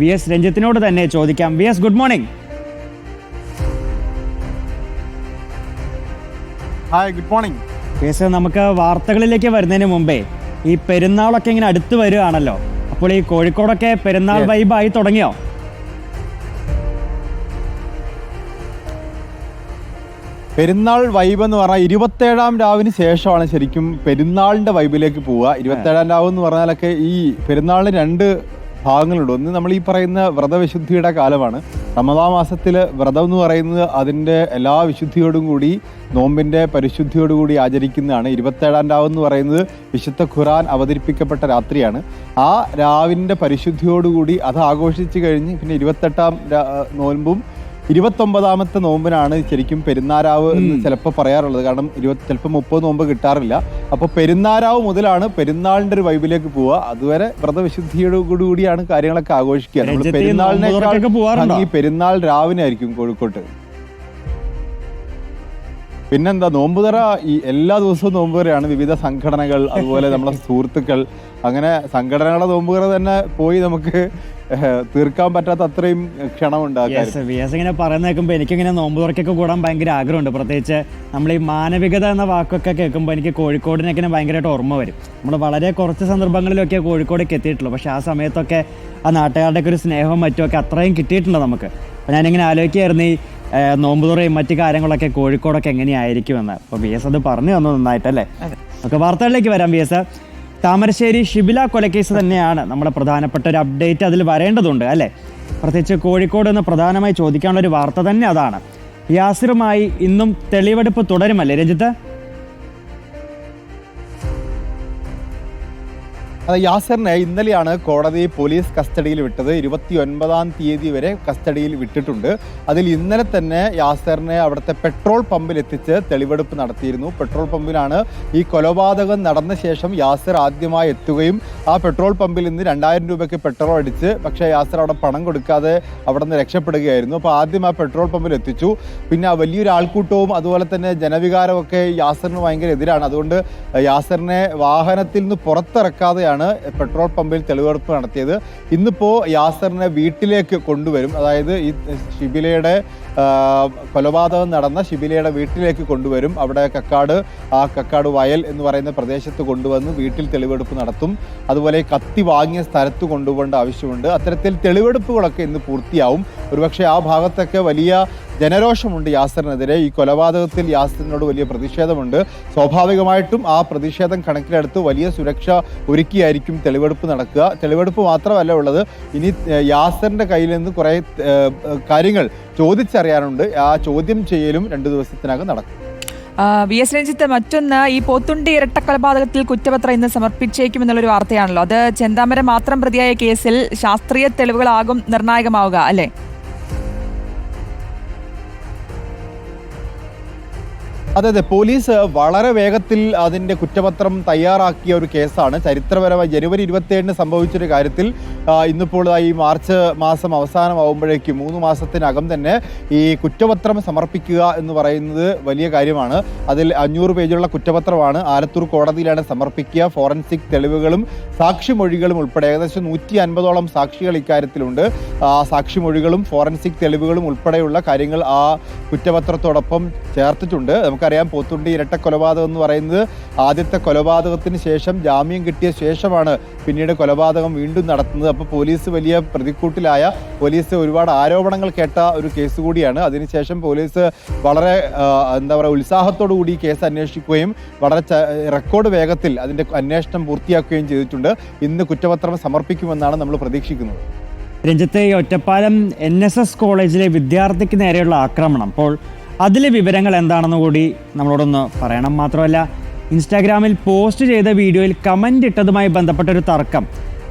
V S രഞ്ജിത്തിനോട് തന്നെ ചോദിക്കാം. V S good morning hi good morning V S നമുക്ക് വാർത്തകളിലേക്ക് വരുന്നതിന് മുമ്പേ ഈ പെരുന്നാളൊക്കെ ഇങ്ങനെ അടുത്ത് വരികയാണല്ലോ അപ്പോൾ ഈ കോഴിക്കോടൊക്കെ പെരുന്നാൾ വൈബ് വൈബായി തുടങ്ങിയോ? പെരുന്നാൾ വൈബ് എന്ന് പറഞ്ഞാൽ ഇരുപത്തേഴാം രാവിന് ശേഷമാണ് ശരിക്കും പെരുന്നാളിന്റെ വൈബിലേക്ക് പോവുക. ഇരുപത്തേഴാം രാവ് എന്ന് പറഞ്ഞാലൊക്കെ ഈ പെരുന്നാളിന് രണ്ട് ഭാഗങ്ങളുണ്ട്. ഒന്ന് നമ്മൾ ഈ പറയുന്ന വ്രതവിശുദ്ധിയുടെ കാലമാണ്. റമദാ മാസത്തിൽ വ്രതം എന്ന് പറയുന്നത് അതിന്റെ എല്ലാ വിശുദ്ധിയോടും കൂടി നോമ്പിന്റെ പരിശുദ്ധിയോടുകൂടി ആചരിക്കുന്നതാണ്. ഇരുപത്തേഴാം രാവ് എന്ന് പറയുന്നത് വിശുദ്ധ ഖുറാൻ അവതരിപ്പിക്കപ്പെട്ട രാത്രിയാണ്. ആ രാവിന്റെ പരിശുദ്ധിയോടുകൂടി അത് ആഘോഷിച്ച് കഴിഞ്ഞ് പിന്നെ ഇരുപത്തെട്ടാം നോമ്പും ഇരുപത്തൊമ്പതാമത്തെ നോമ്പിനാണ് ശരിക്കും പെരുന്നാരാവ് എന്ന് ചിലപ്പോൾ പറയാറുള്ളത്. കാരണം ഇരുപത്തി ചിലപ്പോൾ മുപ്പത് നോമ്പ് കിട്ടാറില്ല. അപ്പോൾ പെരുന്നാരാവ് മുതലാണ് പെരുന്നാളിന്റെ ഒരു വൈബിലേക്ക് പോവുക. അതുവരെ വ്രതവിശുദ്ധിയോട് കൂടിയാണ് കാര്യങ്ങളൊക്കെ ആഘോഷിക്കുക. നമ്മൾ രഞ്ജിത്ത് ഈ പെരുന്നാൾ രാവിനെ ആയിരിക്കും കോഴിക്കോട്ട്. പിന്നെന്താ നോമ്പുതറ ഈ എല്ലാ ദിവസവും നോമ്പുതറയാണ്. വിവിധ സംഘടനകൾ അതുപോലെ നമ്മളെ സുഹൃത്തുക്കൾ അങ്ങനെ സംഘടനകളുടെ നോമ്പുതറ തന്നെ പോയി നമുക്ക് തീർക്കാൻ പറ്റാത്ത അത്രയും ക്ഷണമുണ്ട് ആ യെസ് വി എസ് ഇങ്ങനെ പറയുന്ന കേൾക്കുമ്പോൾ എനിക്കിങ്ങനെ നോമ്പ് തുറക്കൊക്കെ കൂടാൻ ഭയങ്കര ആഗ്രഹമുണ്ട്. പ്രത്യേകിച്ച് നമ്മൾ ഈ മാനവികത എന്ന വാക്കൊക്കെ കേൾക്കുമ്പോൾ എനിക്ക് കോഴിക്കോടിനൊക്കെ ഭയങ്കരമായിട്ട് ഓർമ്മ വരും. നമ്മൾ വളരെ കുറച്ച് സന്ദർഭങ്ങളിലൊക്കെ കോഴിക്കോടേക്ക് എത്തിയിട്ടുള്ളൂ. പക്ഷേ ആ സമയത്തൊക്കെ ആ നാട്ടുകാരുടെയൊക്കെ ഒരു സ്നേഹവും മറ്റുമൊക്കെ അത്രയും കിട്ടിയിട്ടുണ്ട് നമുക്ക്. അപ്പം ഞാനിങ്ങനെ ആലോചിക്കുകയായിരുന്നു ഈ ഏഹ്, നോമ്പ് തുറയും മറ്റു കാര്യങ്ങളൊക്കെ കോഴിക്കോടൊക്കെ എങ്ങനെയായിരിക്കുമെന്ന്. അപ്പോൾ ബി എസ് അത് പറഞ്ഞു തന്നു നന്നായിട്ടല്ലേ? നമുക്ക് വാർത്തകളിലേക്ക് വരാം ബി എസ്. താമരശ്ശേരി ഷിബില കൊലക്കേസ് തന്നെയാണ് നമ്മുടെ പ്രധാനപ്പെട്ട ഒരു അപ്ഡേറ്റ് അതിൽ വരേണ്ടതുണ്ട് അല്ലേ? പ്രത്യേകിച്ച് കോഴിക്കോട് എന്ന് പ്രധാനമായി ചോദിക്കാനുള്ള ഒരു വാർത്ത തന്നെ അതാണ്. യാസിറുമായി ഇന്നും തെളിവെടുപ്പ് തുടരുമല്ലേ രഞ്ജിത്ത്? യാസറിനെ ഇന്നലെയാണ് കോടതി പോലീസ് കസ്റ്റഡിയിൽ വിട്ടത്. ഇരുപത്തി ഒൻപതാം തീയതി വരെ കസ്റ്റഡിയിൽ വിട്ടിട്ടുണ്ട്. അതിൽ ഇന്നലെ തന്നെ യാസറിനെ അവിടുത്തെ പെട്രോൾ പമ്പിൽ എത്തിച്ച് തെളിവെടുപ്പ് നടത്തിയിരുന്നു. പെട്രോൾ പമ്പിലാണ് ഈ കൊലപാതകം നടന്ന ശേഷം യാസർ ആദ്യമായി എത്തുകയും ആ പെട്രോൾ പമ്പിൽ നിന്ന് രണ്ടായിരം രൂപയ്ക്ക് പെട്രോൾ അടിച്ച് പക്ഷേ യാസർ അവിടെ പണം കൊടുക്കാതെ അവിടെ നിന്ന് രക്ഷപ്പെടുകയായിരുന്നു. അപ്പോൾ ആദ്യം ആ പെട്രോൾ പമ്പിൽ എത്തിച്ചു. പിന്നെ ആ വലിയൊരു ആൾക്കൂട്ടവും അതുപോലെ തന്നെ ജനവികാരമൊക്കെ യാസറിന് ഭയങ്കര എതിരാണ്. അതുകൊണ്ട് യാസറിനെ വാഹനത്തിൽ നിന്ന് പുറത്തിറക്കാതെയാണ് പെട്രോൾ പമ്പിൽ തെളിവെടുപ്പ് നടത്തിയത്. ഇന്നിപ്പോൾ യാസറിനെ വീട്ടിലേക്ക് കൊണ്ടുവരും. അതായത് ഈ ഷിബിലയുടെ കൊലപാതകം നടന്ന ഷിബിലയുടെ വീട്ടിലേക്ക് കൊണ്ടുവരും. അവിടെ കക്കാട് ആ കക്കാട് വയൽ എന്ന് പറയുന്ന പ്രദേശത്ത് കൊണ്ടുവന്ന് വീട്ടിൽ തെളിവെടുപ്പ് നടത്തും. അതുപോലെ കത്തി വാങ്ങിയ സ്ഥലത്ത് കൊണ്ടുപോകേണ്ട ആവശ്യമുണ്ട്. അത്തരത്തിൽ തെളിവെടുപ്പുകളൊക്കെ ഇന്ന് പൂർത്തിയാവും. ഒരുപക്ഷെ ആ ഭാഗത്തൊക്കെ വലിയ ജനരോഷമുണ്ട് യാസറിനെതിരെ. ഈ കൊലപാതകത്തിൽ യാസറിനോട് വലിയ പ്രതിഷേധമുണ്ട്. സ്വാഭാവികമായിട്ടും ആ പ്രതിഷേധം കണക്കിലെടുത്ത് വലിയ സുരക്ഷ ഒരുക്കിയായിരിക്കും തെളിവെടുപ്പ് നടക്കുക. തെളിവെടുപ്പ് മാത്രമല്ല ഉള്ളത് ഇനി യാസറിന്റെ കയ്യിൽ നിന്ന് കുറേ കാര്യങ്ങൾ ചോദിച്ചറിയാനുണ്ട്. ആ ചോദ്യം ചെയ്യലും രണ്ടു ദിവസത്തിനകം നടക്കും. വി എസ് രഞ്ജിത്ത് മറ്റൊന്ന് ഈ പോത്തുണ്ടി ഇരട്ട കൊലപാതകത്തിൽ കുറ്റപത്രം ഇന്ന് സമർപ്പിച്ചേക്കുമെന്നുള്ളൊരു വാർത്തയാണല്ലോ. അത് ചെന്താമര മാത്രം പ്രതിയായ കേസിൽ ശാസ്ത്രീയ തെളിവുകളാകും നിർണായകമാവുക അല്ലേ? അതെ അതെ പോലീസ് വളരെ വേഗത്തിൽ അതിന്റെ കുറ്റപത്രം തയ്യാറാക്കിയ ഒരു കേസാണ്. ചരിത്രപരമായി ജനുവരി ഇരുപത്തിയേഴിന് സംഭവിച്ചൊരു കാര്യത്തിൽ ഇന്നിപ്പോൾ ഈ മാർച്ച് മാസം അവസാനമാകുമ്പോഴേക്കും മൂന്ന് മാസത്തിനകം തന്നെ ഈ കുറ്റപത്രം സമർപ്പിക്കുക എന്ന് പറയുന്നത് വലിയ കാര്യമാണ്. അതിൽ അഞ്ഞൂറ് പേജുള്ള കുറ്റപത്രമാണ് ആലത്തൂർ കോടതിയിലാണ് സമർപ്പിക്കുക. ഫോറൻസിക് തെളിവുകളും സാക്ഷിമൊഴികളും ഉൾപ്പെടെ ഏകദേശം നൂറ്റി അൻപതോളം സാക്ഷികൾ ഇക്കാര്യത്തിലുണ്ട്. സാക്ഷിമൊഴികളും ഫോറൻസിക് തെളിവുകളും ഉൾപ്പെടെയുള്ള കാര്യങ്ങൾ ആ കുറ്റപത്രത്തോടൊപ്പം ചേർത്തിട്ടുണ്ട്. നമുക്കറിയാം പോത്തുണ്ടി ഇരട്ട കൊലപാതകം എന്ന് പറയുന്നത് ആദ്യത്തെ കൊലപാതകത്തിന് ശേഷം ജാമ്യം കിട്ടിയ ശേഷമാണ് പിന്നീട് കൊലപാതകം വീണ്ടും നടത്തുന്നത്. അപ്പോൾ പോലീസ് വലിയ പ്രതിക്കൂട്ടിലായ പോലീസ് ഒരുപാട് ആരോപണങ്ങൾ കേട്ട ഒരു കേസ് കൂടിയാണ്. അതിനുശേഷം പോലീസ് വളരെ എന്താ പറയുക ഉത്സാഹത്തോടു കൂടി കേസ് അന്വേഷിക്കുകയും വളരെ റെക്കോർഡ് വേഗത്തിൽ അതിന്റെ അന്വേഷണം പൂർത്തിയാക്കുകയും ചെയ്തിട്ടുണ്ട്. ഇന്ന് കുറ്റപത്രം സമർപ്പിക്കുമെന്നാണ് നമ്മൾ പ്രതീക്ഷിക്കുന്നത്. രഞ്ജത്തെ ഒറ്റപ്പാലം എൻ എസ് എസ് കോളേജിലെ വിദ്യാർത്ഥിക്ക് നേരെയുള്ള ആക്രമണം. അപ്പോൾ അതിലെ വിവരങ്ങൾ എന്താണെന്ന് കൂടി നമ്മളോടൊന്ന് പറയണം. മാത്രമല്ല ഇൻസ്റ്റാഗ്രാമിൽ പോസ്റ്റ് ചെയ്ത വീഡിയോയിൽ കമന്റ് ഇട്ടതുമായി ബന്ധപ്പെട്ട ഒരു തർക്കം.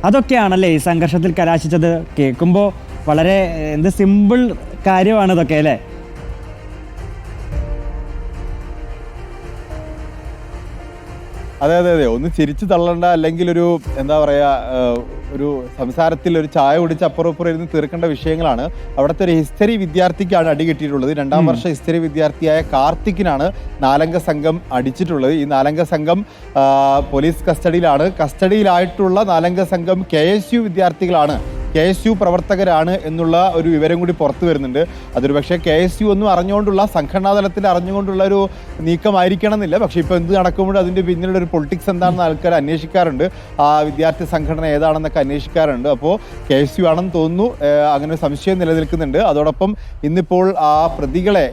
അതൊക്കെയാണല്ലേ ഈ സംഘർഷത്തിൽ കലാശിച്ചത്? കേൾക്കുമ്പോൾ വളരെ എന്ത് സിമ്പിൾ കാര്യമാണ് ഇതൊക്കെ അല്ലേ? അതെ അതെ അതെ. ഒന്ന് ചിരിച്ചു തള്ളണ്ട അല്ലെങ്കിൽ ഒരു എന്താ പറയാ ഏഹ്, ഒരു സംസാരത്തിൽ ഒരു ചായ കുടിച്ച് അപ്പുറപ്പുറം ഇരുന്ന് തീർക്കേണ്ട വിഷയങ്ങളാണ്. അവിടുത്തെ ഒരു ഹിസ്റ്ററി വിദ്യാർത്ഥിക്കാണ് അടി കിട്ടിയിട്ടുള്ളത്. രണ്ടാം വർഷ ഹിസ്റ്ററി വിദ്യാർത്ഥിയായ കാർത്തിക്കിനാണ് നാലംഗ സംഘം അടിച്ചിട്ടുള്ളത്. ഈ നാലംഗ സംഘം പോലീസ് കസ്റ്റഡിയിലാണ്. കസ്റ്റഡിയിലായിട്ടുള്ള നാലംഗ സംഘം കെ എസ് യു വിദ്യാർത്ഥികളാണ് കെ എസ് യു പ്രവർത്തകരാണ് എന്നുള്ള ഒരു വിവരം കൂടി പുറത്തു വരുന്നുണ്ട്. അതൊരു പക്ഷേ കെ എസ് യു ഒന്നും അറിഞ്ഞുകൊണ്ടുള്ള സംഘടനാതലത്തിൽ അറിഞ്ഞുകൊണ്ടുള്ള ഒരു നീക്കമായിരിക്കണം എന്നില്ല പക്ഷേ ഇപ്പോൾ എന്ത് നടക്കുമ്പോഴും അതിന്റെ പിന്നിലുള്ള ഒരു പൊളിറ്റിക്സ് എന്താണെന്ന് ആൾക്കാർ അന്വേഷിക്കാറുണ്ട്. ആ വിദ്യാർത്ഥി സംഘടന ഏതാണെന്നൊക്കെ അന്വേഷിക്കാറുണ്ട്. അപ്പോൾ കെ എസ് യു ആണെന്ന് തോന്നുന്നു. അങ്ങനെ ഒരു സംശയം നിലനിൽക്കുന്നുണ്ട്. അതോടൊപ്പം ഇന്നിപ്പോൾ ആ പ്രതികളെ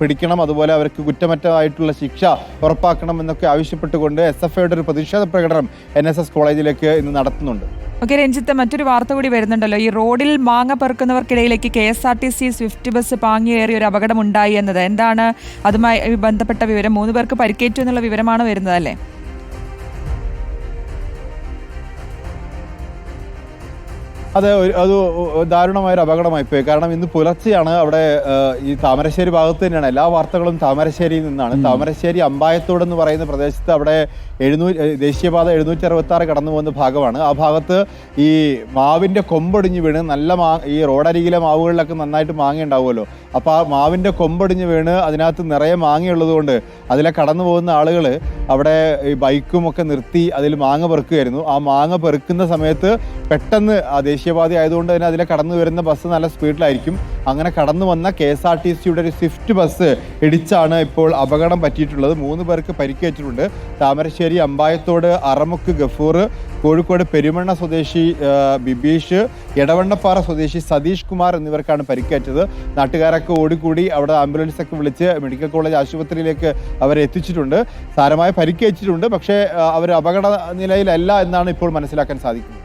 പിടിക്കണം അതുപോലെ അവർക്ക് കുറ്റമറ്റമായിട്ടുള്ള ശിക്ഷ ഉറപ്പാക്കണം എന്നൊക്കെ ആവശ്യപ്പെട്ടുകൊണ്ട് എസ് എഫ് ഐയുടെ ഒരു പ്രതിഷേധ പ്രകടനം എൻ എസ് എസ് കോളേജിലേക്ക് ഇന്ന് നടത്തുന്നുണ്ട്. ഓക്കെ രഞ്ജിത്ത് മറ്റൊരു വാർത്ത കൂടി വരുന്നുണ്ടല്ലോ. ഈ റോഡിൽ മാങ്ങ പെറുക്കുന്നവർക്കിടയിലേക്ക് K S R T C swift bus പാങ്ങിയേറിയ ഒരു അപകടം ഉണ്ടായി എന്നത്. എന്താണ് അതുമായി ബന്ധപ്പെട്ട വിവരം? മൂന്ന് പേർക്ക് പരിക്കേറ്റു എന്നുള്ള വിവരമാണ് വരുന്നത് അല്ലേ? അത് ഒരു- അത് ദാരുണമായ ഒരു അപകടമായി പോയി. കാരണം ഇന്ന് പുലർച്ചെയാണ് അവിടെ ഈ താമരശ്ശേരി ഭാഗത്ത് തന്നെയാണ്. എല്ലാ വാർത്തകളും താമരശ്ശേരിയിൽ നിന്നാണ്. താമരശ്ശേരി അമ്പായത്തോട് എന്ന് പറയുന്ന പ്രദേശത്ത് അവിടെ എഴുന്നൂ ഏഹ്, ദേശീയപാത എഴുന്നൂറ്റി അറുപത്തി ആറ് കടന്നു പോകുന്ന ഭാഗമാണ്. ആ ഭാഗത്ത് ഈ മാവിന്റെ കൊമ്പൊടിഞ്ഞ് വീണ് നല്ല മാ ഈ റോഡരികിലെ മാവുകളിലൊക്കെ നന്നായിട്ട് മാങ്ങ ഉണ്ടാവുമല്ലോ. അപ്പോൾ ആ മാവിന്റെ കൊമ്പൊടിഞ്ഞ് വീണ് അതിനകത്ത് നിറയെ മാങ്ങയുള്ളത് കൊണ്ട് അതിലെ കടന്നു പോകുന്ന ആളുകൾ അവിടെ ഈ ബൈക്കും ഒക്കെ നിർത്തി അതിൽ മാങ്ങ പെറുക്കുകയായിരുന്നു. ആ മാങ്ങ പെറുക്കുന്ന സമയത്ത് പെട്ടെന്ന് ദേശീയപാത ആയതുകൊണ്ട് തന്നെ അതിനെ കടന്നു വരുന്ന ബസ് നല്ല സ്പീഡിലായിരിക്കും. അങ്ങനെ കടന്നു വന്ന കെ എസ് ആർ ടി സിയുടെ ഒരു സ്വിഫ്റ്റ് ബസ് ഇടിച്ചാണ് ഇപ്പോൾ അപകടം പറ്റിയിട്ടുള്ളത്. മൂന്ന് പേർക്ക് പരിക്കേറ്റിട്ടുണ്ട്. താമരശ്ശേരി അമ്പായത്തോട് അറമുക്ക് ഗഫൂർ കോഴിക്കോട് പെരുമണ്ണ സ്വദേശി ബിബീഷ് എടവണ്ണപ്പാറ സ്വദേശി സതീഷ് കുമാർ എന്നിവർക്കാണ് പരിക്കേറ്റത്. നാട്ടുകാരൊക്കെ ഓടിക്കൂടി അവിടെ ആംബുലൻസ് ഒക്കെ വിളിച്ച് മെഡിക്കൽ കോളേജ് ആശുപത്രിയിലേക്ക് അവരെ എത്തിച്ചിട്ടുണ്ട്. സാരമായ പരിക്കേറ്റിട്ടുണ്ട്. പക്ഷേ അവർ അപകട നിലയിലല്ല എന്നാണ് ഇപ്പോൾ മനസ്സിലാക്കാൻ സാധിക്കുന്നത്.